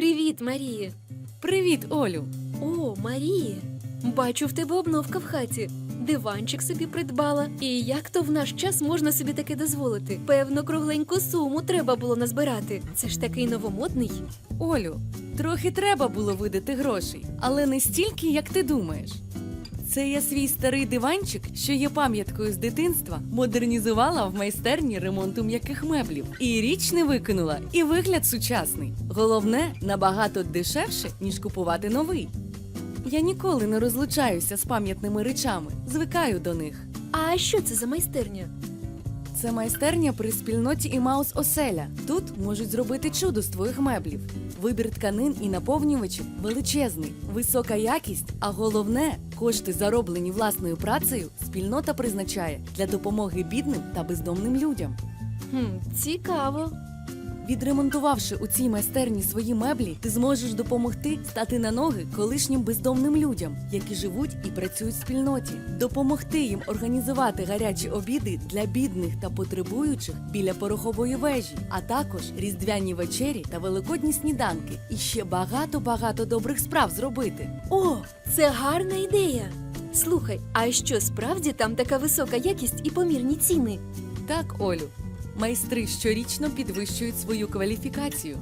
Привіт, Марія. Привіт, Олю. О, Марія. Бачу, в тебе обновка в хаті. Диванчик собі придбала. І як то в наш час можна собі таке дозволити? Певно, кругленьку суму треба було назбирати. Це ж такий новомодний. Олю, трохи треба було видати грошей, але не стільки, як ти думаєш. Це я свій старий диванчик, що є пам'яткою з дитинства, модернізувала в майстерні ремонту м'яких меблів. І річ не викинула, і вигляд сучасний. Головне, набагато дешевше, ніж купувати новий. Я ніколи не розлучаюся з пам'ятними речами, звикаю до них. А що це за майстерня? Це майстерня при спільноті Імаус Оселя. Тут можуть зробити чудо з твоїх меблів. Вибір тканин і наповнювачів величезний, висока якість, а головне кошти, зароблені власною працею, спільнота призначає для допомоги бідним та бездомним людям. Хм, цікаво. Відремонтувавши у цій майстерні свої меблі, ти зможеш допомогти стати на ноги колишнім бездомним людям, які живуть і працюють в спільноті, допомогти їм організувати гарячі обіди для бідних та потребуючих біля порохової вежі, а також різдвяні вечері та великодні сніданки. І ще багато багато добрих справ зробити. О, це гарна ідея. Слухай, а що справді там така висока якість і помірні ціни? Так, Олю, майстри щорічно підвищують свою кваліфікацію.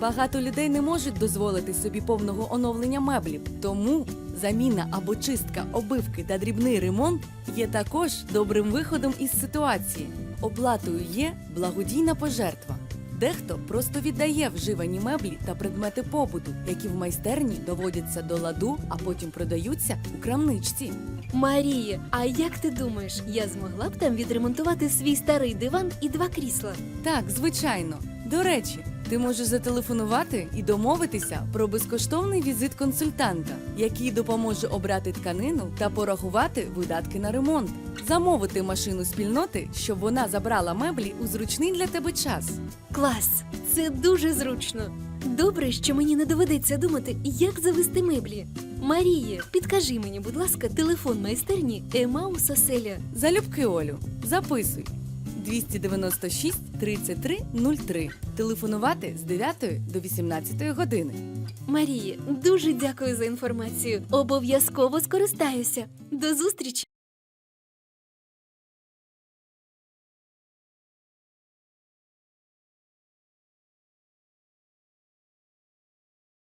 Багато людей не можуть дозволити собі повного оновлення меблів, тому заміна або чистка обивки та дрібний ремонт є також добрим виходом із ситуації. Оплатою є благодійна пожертва. Дехто просто віддає вживані меблі та предмети побуту, які в майстерні доводяться до ладу, а потім продаються у крамничці. Марія, а як ти думаєш, я змогла б там відремонтувати свій старий диван і два крісла? Так, звичайно. До речі, ти можеш зателефонувати і домовитися про безкоштовний візит консультанта, який допоможе обрати тканину та порахувати видатки на ремонт, замовити машину спільноти, щоб вона забрала меблі у зручний для тебе час. Клас! Це дуже зручно. Добре, що мені не доведеться думати, як завести меблі. Марія, підкажи мені, будь ласка, телефон майстерні Емаус Оселя. Залюбки Олю, записуй 296 33 03. Телефонувати з 9 до 18 години. Марії, дуже дякую за інформацію. Обов'язково скористаюся. До зустрічі!